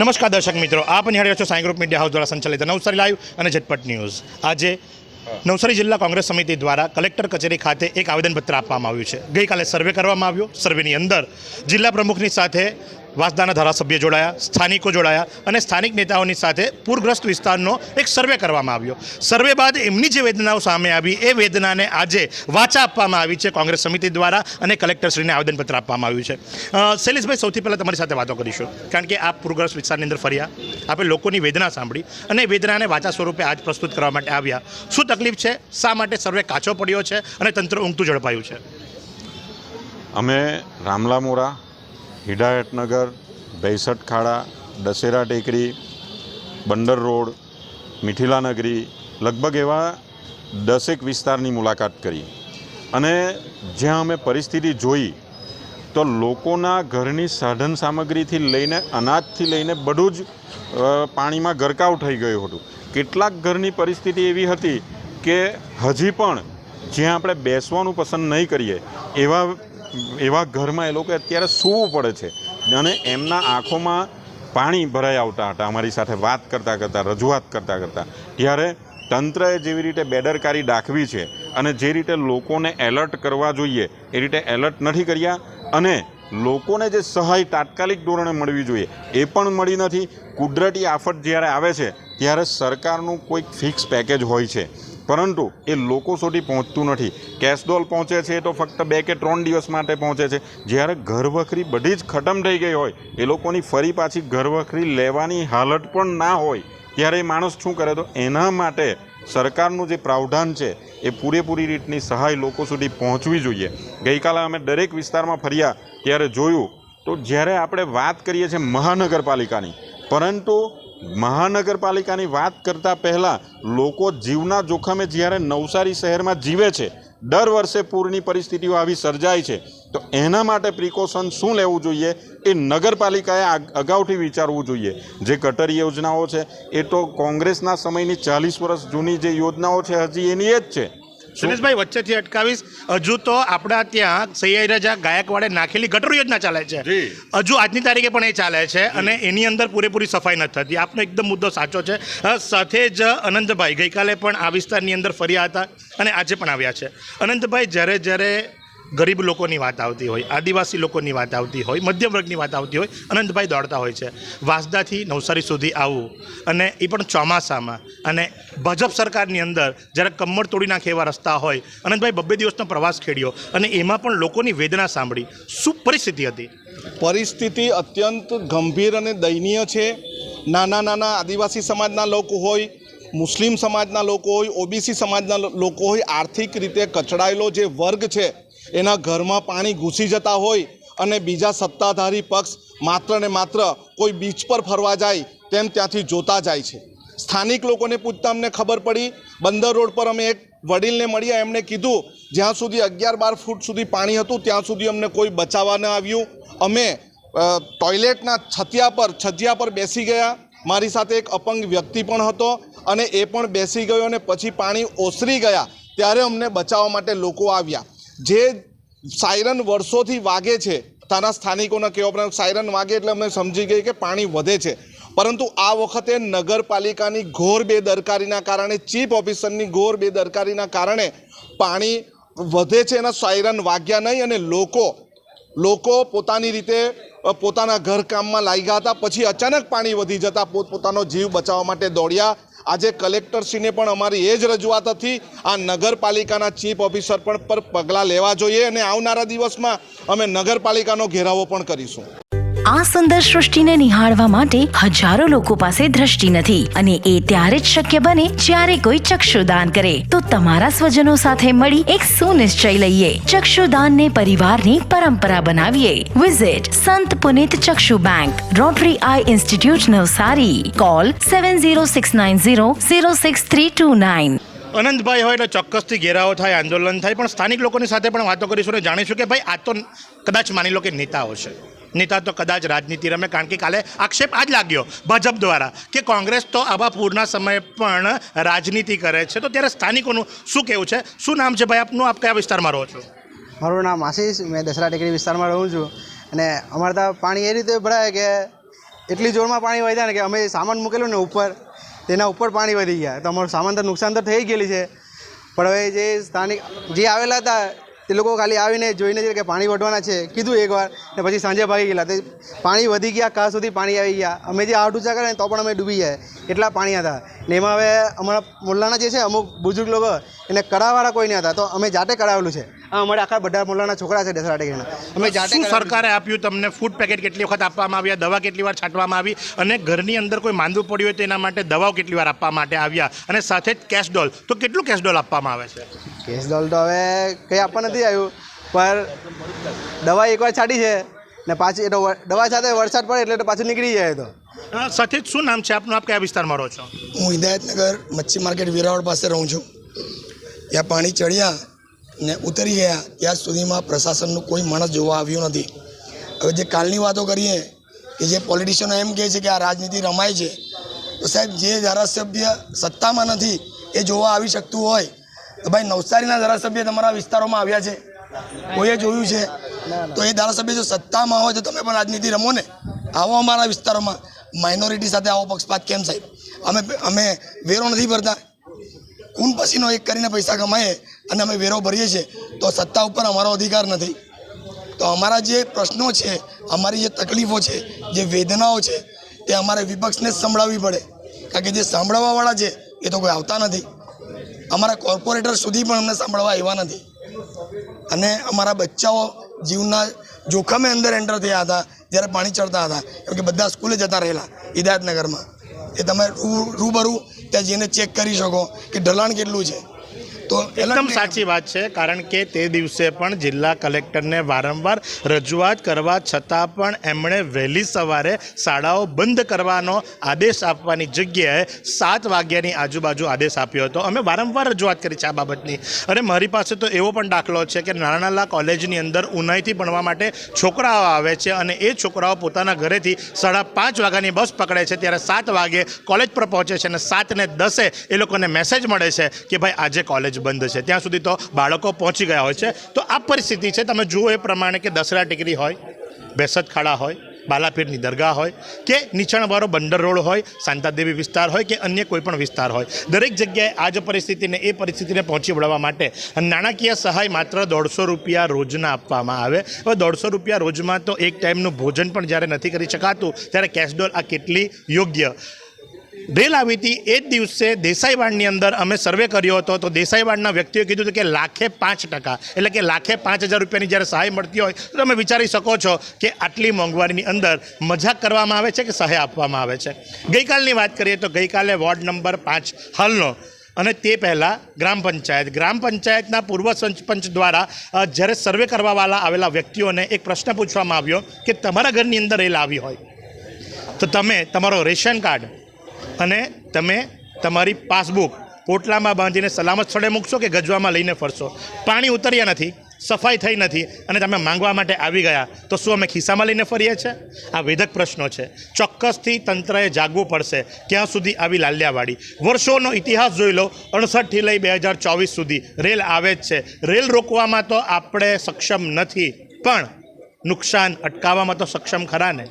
નમસ્કાર દર્શક મિત્રો, આપ નિહાળી રહ્યા છો સાંઈ ગ્રુપ મીડિયા હાઉસ દ્વારા સંચાલિત નવસારી લાઈવ અને ઝટપટ ન્યૂઝ. આજે નવસારી જિલ્લા કોંગ્રેસ સમિતિ દ્વારા કલેક્ટર કચેરી ખાતે એક આવેદનપત્ર આપવામાં આવ્યું છે. ગઈકાલે સર્વે કરવામાં આવ્યો. સર્વેની અંદર જિલ્લા પ્રમુખની સાથે વાસદાના ધારાસભ્ય જોડાયા, સ્થાનિકો જોડાયા અને સ્થાનિક નેતાઓની સાથે પૂરગ્રસ્ત વિસ્તારનો એક સર્વે કરવામાં આવ્યો. સર્વે બાદ એમની જે વેદનાઓ સામે આવી, એ વેદનાને આજે વાચા આપવામાં આવી છે કોંગ્રેસ સમિતિ દ્વારા અને કલેક્ટરશ્રીને આવેદનપત્ર આપવામાં આવ્યું છે. શૈલેષભાઈ, સૌથી પહેલાં તમારી સાથે વાતો કરીશું. કારણ કે આપ પૂરગ્રસ્ત વિસ્તારની અંદર ફર્યા આપણે લોકોની વેદના સાંભળી અને વેદનાને વાચા સ્વરૂપે આજ પ્રસ્તુત કરવા માટે આવ્યા. શું તકલીફ છે? શા માટે સર્વે કાચો પડ્યો છે અને તંત્ર ઊંઘતું ઝડપાયું છે? અમે રામલામોરા હિડાયતનગર ભૈસટ ખાડા દશેરા ટેકરી, બંદર રોડ મિથિલા નગરી લગભગ એવા દસેક વિસ્તારની મુલાકાત કરી. અને જ્યાં અમે પરિસ્થિતિ જોઈ, તો લોકોના ઘરની સાધન સામગ્રીથી લઈને, અનાજથી લઈને બધું જ પાણીમાં ગરકાવ થઈ ગયું હતું. કેટલાક ઘરની પરિસ્થિતિ એવી હતી કે હજી પણ જ્યાં આપણે બેસવાનું પસંદ નહીં કરીએ, એવા એવા ઘરમાં એ લોકો અત્યારે સૂવું પડે છે. અને એમના આંખોમાં પાણી ભરાઈ આવતા હતા, અમારી સાથે વાત કરતાં કરતાં, રજૂઆત કરતાં કરતાં. ત્યારે તંત્રએ જેવી રીતે બેદરકારી દાખવી છે અને જે રીતે લોકોને એલર્ટ કરવા જોઈએ, એ રીતે એલર્ટ નથી કર્યા અને લોકોને જે સહાય તાત્કાલિક ધોરણે મળવી જોઈએ, એ પણ મળી નથી. કુદરતી આફત જ્યારે આવે છે, ત્યારે સરકારનું કોઈક ફિક્સ પેકેજ હોય છે. પરંતુ એ લોકો સુધી પહોંચતું નથી. કેસડોલ પહોંચે છે તો ફક્ત બે કે ત્રણ દિવસ માટે પહોંચે છે. જ્યારે ઘરવખરી બધી જ ખતમ થઈ ગઈ હોય, એ લોકોની ફરી પાછી ઘરવખરી લેવાની હાલત પણ ના હોય, ત્યારે એ માણસ શું કરે તો એના માટે સરકારનું જે પ્રાવધાન છે, એ પૂરેપૂરી રીતની સહાય લોકો સુધી પહોંચવી જોઈએ. ગઈકાલે અમે દરેક વિસ્તારમાં ફર્યા, ત્યારે જોયું તો જ્યારે આપણે વાત કરીએ છીએ મહાનગરપાલિકાની, પરંતુ મહાનગરપાલિકાની વાત કરતાં પહેલાં લોકો જીવના જોખમે જ્યારે નવસારી શહેરમાં જીવે છે, દર વર્ષે પૂરની પરિસ્થિતિઓ આવી સર્જાય છે, તો એના માટે પ્રિકોશન શું લેવું જોઈએ એ નગરપાલિકાએ અગાઉથી વિચારવું જોઈએ. જે ગટર યોજનાઓ છે, એ તો કોંગ્રેસના સમયની ચાલીસ વર્ષ જૂની જે યોજનાઓ છે, હજી એની એ જ છે. સુરેશભાઈ વચ્ચેથી અટકાવીશ. હજુ તો આપણા ત્યાં સૈયરાજા ગાયકવાડે નાખેલી ગટર યોજના ચાલે છે. હજુ આજની તારીખે પણ એ ચાલે છે અને એની અંદર પૂરેપૂરી સફાઈ નથી થતી. આપનો એકદમ મુદ્દો સાચો છે. સાથે જ અનંતભાઈ ગઈકાલે પણ આ વિસ્તારની અંદર ફર્યા હતા અને આજે પણ આવ્યા છે. અનંતભાઈ જ્યારે જ્યારે ગરીબ લોકોની વાત આવતી હોય, આદિવાસી લોકોની વાત આવતી હોય, મધ્યમ વર્ગની વાત આવતી હોય, અનંતભાઈ દોડતા હોય છે. વાંસદાથી નવસારી સુધી આવવું અને એ પણ ચોમાસામાં. અને ભાજપ સરકારની અંદર જ્યારે કમર તોડી નાખે એવા રસ્તા હોય, અનંતભાઈ બબ્બે દિવસનો પ્રવાસ ખેડ્યો અને એમાં પણ લોકોની વેદના સાંભળી. શું પરિસ્થિતિ હતી? પરિસ્થિતિ અત્યંત ગંભીર અને દયનીય છે. નાના નાના આદિવાસી સમાજના લોકો હોય, મુસ્લિમ સમાજના લોકો હોય, ઓબીસી સમાજના લોકો હોય, આર્થિક રીતે કચડાયેલો જે વર્ગ છે એના ઘરમાં પાણી ઘૂસી જતા હોય અને બીજા સત્તાધારી પક્ષ માત્ર ને માત્ર કોઈ બીચ પર ફરવા જાય તેમ ત્યાંથી જોતા જાય છે. સ્થાનિક લોકોને પૂછતા અમને ખબર પડી, બંદર રોડ પર અમે એક વડીલને મળ્યા, એમણે કીધું, જ્યાં સુધી અગિયાર બાર ફૂટ સુધી પાણી હતું, ત્યાં સુધી અમને કોઈ બચાવવા ન આવ્યું. અમે ટોયલેટના છતિયા પર, છજિયા પર બેસી ગયા. મારી સાથે એક અપંગ વ્યક્તિ પણ હતો અને એ પણ બેસી ગયો અને પછી પાણી ઓસરી ગયા. ત્યારે અમને બચાવવા માટે લોકો આવ્યા. જે સાયરન વર્ષોથી વાગે છે ત્યાંના સ્થાનિકોના કહેવા પ્રમાણે સાયરન વાગે એટલે અમે સમજી ગઈ કે પાણી વધે છે. પરંતુ આ વખતે નગરપાલિકાની ઘોર બેદરકારીના કારણે, ચીફ ઓફિસરની ઘોર બેદરકારીના કારણે પાણી વધે છે એના સાયરન વાગ્યા નહીં અને લોકો લોકો પોતાની રીતે પોતાના ઘરકામમાં લાગ્યા હતા. પછી અચાનક પાણી વધી જતાં પોતપોતાનો જીવ બચાવવા માટે દોડ્યા. આજે કલેક્ટરશ્રીને પણ અમારી એ જ રજૂઆત હતી, આ નગરપાલિકાના ચીફ ઓફિસર પણ પર પગલાં લેવા જોઈએ અને આવનારા દિવસમાં અમે નગરપાલિકાનો ઘેરાવો પણ કરીશું. આ સુંદર સૃષ્ટિને નિહાળવા માટે હજારો લોકો પાસે દ્રષ્ટિ નથી અને એ ત્યારે જ શક્ય બને જ્યારે કોઈ ચક્ષુદાન કરે. તો તમારા સ્વજનો સાથે મળી એક સુનિશ્ચય લઈએ. ચક્ષુદાનને પરિવારની પરંપરા બનાવીએ. Visit Sant Punit Chakshu bank rotary eye institute Navsari. Call seven zero six nine zero zero six three two nine Anantbhai હોય એટલે ચોક્કસથી ઘેરાવો થાય, આંદોલન થાય, પણ સ્થાનિક લોકોની સાથે પણ વાતો કરીશું અને જાણીશું કે ભાઈ આ તો કદાચ માની લો કે નેતાઓ છે. નેતા તો કદાચ રાજનીતિ રમે, કારણ કે કાલે આક્ષેપ આ જ લાગ્યો ભાજપ દ્વારા કે કોંગ્રેસ તો આવા પૂરના સમયે પણ રાજનીતિ કરે છે. તો ત્યારે સ્થાનિકોનું શું કહેવું છે? શું નામ છે ભાઈ આપનું? આપ કયા વિસ્તારમાં રહો છો? મારું નામ આશીષ, મેં દસરા ટેકરી વિસ્તારમાં રહું છું. અને અમારે ત્યાં પાણી એ રીતે ભરાય કે એટલી જોરમાં પાણી વધ્યા ને કે અમે સામાન મૂકેલું ને ઉપર, તેના ઉપર પાણી વધી ગયા. તો અમારું સામાન તો નુકસાન તો થઈ ગયેલી છે. પણ હવે જે સ્થાનિક, જે આવેલા હતા તે લોકો ખાલી આવીને જોઈને છે કે પાણી વઢવાના છે, કીધું એકવાર ને પછી સાંજે ભાગી ગયેલા. તે પાણી વધી ગયા કાં સુધી પાણી આવી ગયા. અમે જે આઠ ઊંચા કરે તો પણ અમે ડૂબી જાય એટલા પાણી હતા. ને એમાં હવે અમારા મોલ્લાના જે છે, અમુક બુજુર્ગ લોકો, એને કરાવવાળા કોઈ નહીં હતા તો અમે જાતે કરાવેલું છે. આ અમારે આખા બધા મોલાના છોકરા છે દસરા ટેકરીના અમે જાતે શું સરકારે આપ્યું તમને? ફૂડ પેકેટ કેટલી વખત આપવામાં આવ્યા? દવા કેટલી વાર છાંટવામાં આવી? અને ઘરની અંદર કોઈ માંદું પડ્યું હોય તો એના માટે દવાઓ કેટલી વાર આપવા માટે આવ્યા? અને સાથે જ કેશ ડોલ. તો કેટલું કેશ ડોલ આપવામાં આવે છે? કેસ ડોલ તો હવે કંઈ આપવા નથી આવ્યું. પણ દવા એકવાર છાંટી છે ને પાછી તો દવા સાથે વરસાદ પડે એટલે તો પાછું નીકળી જાય તો. સાથે જ શું નામ છે આપનું? આપ કયા વિસ્તારમાં રહો છો? હું હિદાયતનગર મચ્છી માર્કેટ વિરાવળ પાસે રહું છું. ત્યાં પાણી ચડ્યા ને ઉતરી ગયા. ત્યાં સુધીમાં પ્રશાસનનું કોઈ માણસ જોવા આવ્યું નથી. હવે જે કાલની વાતો કરીએ, કે જે પોલિટિશિયનો એમ કહે છે કે આ રાજનીતિ રમાય છે, તો સાહેબ જે ધારાસભ્ય સત્તામાં નથી, એ જોવા આવી શકતું હોય. તો ભાઈ નવસારીના ધારાસભ્ય તમારા વિસ્તારોમાં આવ્યા છે? કોઈએ જોયું છે? તો એ ધારાસભ્ય જો સત્તામાં હોય તો તમે પણ રાજનીતિ રમો ને. આવો અમારા વિસ્તારોમાં. માઇનોરિટી સાથે આવો પક્ષપાત કેમ સાહેબ? અમે અમે વેરો નથી ભરતા. ખૂન પસીનો એક કરીને પૈસા કમાઈએ. અને અમે વેરો ભરીએ છીએ, તો સત્તા ઉપર અમારો અધિકાર નથી. તો અમારા જે પ્રશ્નો છે, અમારી જે તકલીફો છે, જે વેદનાઓ છે, તે અમારે વિપક્ષને સંભળાવવી પડે. કારણ કે જે સાંભળવાવાળા છે, એ તો કોઈ આવતા નથી. અમારા કોર્પોરેટર સુધી પણ અમને સાંભળવા આવ્યા નથી. અને અમારા બચ્ચાઓ જીવના જોખમે અંદર એન્ટર થયા હતા, જ્યારે પાણી ચડતા હતા. કેમ કે બધા સ્કૂલે જતા રહેલા, હિદાયતનગરમાં. એ તમે રૂબરૂ ત્યાં જઈને ચેક કરી શકો કે ઢલાણ કેટલું છે. તો એકદમ સાચી વાત છે કારણ કે તે દિવસે પણ જિલ્લા કલેક્ટરને વારંવાર રજૂઆત કરવા છતાં પણ એમણે વહેલી સવારે શાળાઓ બંધ કરવાનો આદેશ આપવાની જગ્યાએ સાત વાગ્યાની આજુબાજુ આદેશ આપ્યો હતો. અમે વારંવાર રજૂઆત કરી છે આ બાબતની. અને મારી પાસે તો એવો પણ દાખલો છે કે નાના નાના કોલેજની અંદર ઉનાઈથી ભણવા માટે છોકરાઓ આવે છે અને એ છોકરાઓ પોતાના ઘરેથી સાડા પાંચ વાગ્યાની બસ પકડે છે ત્યારે સાત વાગે કોલેજ પર પહોંચે છે અને સાતને દસે એ લોકોને મેસેજ મળે છે કે ભાઈ આજે કોલેજ બંધ છે. ત્યાં સુધી તો બાળકો પહોંચી ગયા હોય છે. તો આ પરિસ્થિતિ છે, તમે જુઓ એ પ્રમાણે કે દસરા ટેકરી હોય, બેસત ખાડા હોય, બાલાપીરની દરગાહ હોય, કે નીચાણવાળો બંદર રોડ હોય, શાંતાદેવી વિસ્તાર હોય કે અન્ય કોઈપણ વિસ્તાર હોય. દરેક જગ્યાએ આ જ પરિસ્થિતિને, એ પરિસ્થિતિને પહોંચી વળવા માટે નાણાકીય સહાય માત્ર દોઢસો રૂપિયા રોજના આપવામાં આવે. હવે દોઢસો રૂપિયા રોજમાં તો એક ટાઈમનું ભોજન પણ જ્યારે નથી કરી શકાતું, ત્યારે કેશડોલ આ કેટલી યોગ્ય રેલ આવી હતી એ જ દિવસે દેસાઈવાડની અંદર અમે સર્વે કર્યો હતો. તો દેસાઈવાડના વ્યક્તિઓએ કીધું હતું કે લાખે પાંચ ટકા, એટલે કે લાખે પાંચ હજાર રૂપિયાની જ્યારે સહાય મળતી હોય, તો તમે વિચારી શકો છો કે આટલી મોંઘવારીની અંદર મજાક કરવામાં આવે છે કે સહાય આપવામાં આવે છે? ગઈકાલની વાત કરીએ તો ગઈકાલે વોર્ડ નંબર પાંચ હાલનો. અને તે પહેલાં ગ્રામ પંચાયત, ગ્રામ પંચાયતના પૂર્વ સરપંચ દ્વારા જ્યારે સર્વે કરવાવાળા આવેલા વ્યક્તિઓને એક પ્રશ્ન પૂછવામાં આવ્યો કે તમારા ઘરની અંદર રેલ આવી હોય. તો તમે તમારો રેશન કાર્ડ અને તમે તમારી પાસબુક પોટલામાં બાંધીને સલામત સ્થળે મૂકશો કે ગજવામાં લઈને ફરશો? પાણી ઉતર્યા નથી, સફાઈ થઈ નથી અને તમે માંગવા માટે આવી ગયા. તો શું અમે ખિસ્સામાં લઈને ફરીએ છીએ? આ વેધક પ્રશ્નો છે. ચોક્કસથી તંત્રએ જાગવું પડશે ક્યાં સુધી આવી લાલ્યાવાડી? વર્ષોનો ઇતિહાસ જોઈ લો, અડસઠથી લઈ બે હજાર ચોવીસ સુધી રેલ આવે જ છે. રેલ રોકવામાં તો આપણે સક્ષમ નથી, પણ નુકસાન અટકાવવામાં તો સક્ષમ ખરા ને?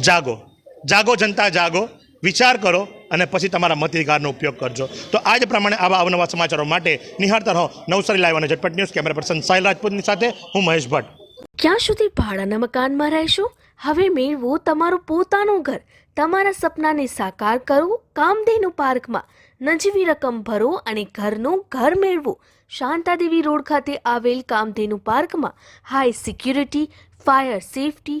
જાગો. જાગો જનતા, જાગો. વિચાર કરો અને પછી તમારા મતાધિકારનો ઉપયોગ કરજો. તો આ જ પ્રમાણે આવા અવનવા સમાચારો માટે નિહાળતા રહો નવસારી લાઈવ અને Jhatpat news camera person Sahil રાજપૂતની સાથે હું મહેશ ભટ્ટ. ક્યાં સુધી ભાડાના મકાનમાં રહેશો? હવે મેળવો તમારું પોતાનું ઘર. તમારા સપનાને સાકાર કરો, કામધેનુ પાર્કમાં. નજીવી રકમ ભરો અને ઘરનું ઘર મેળવો. શાંતાદેવી રોડ ખાતે આવેલ કામધેનુ પાર્કમાં high security fire safety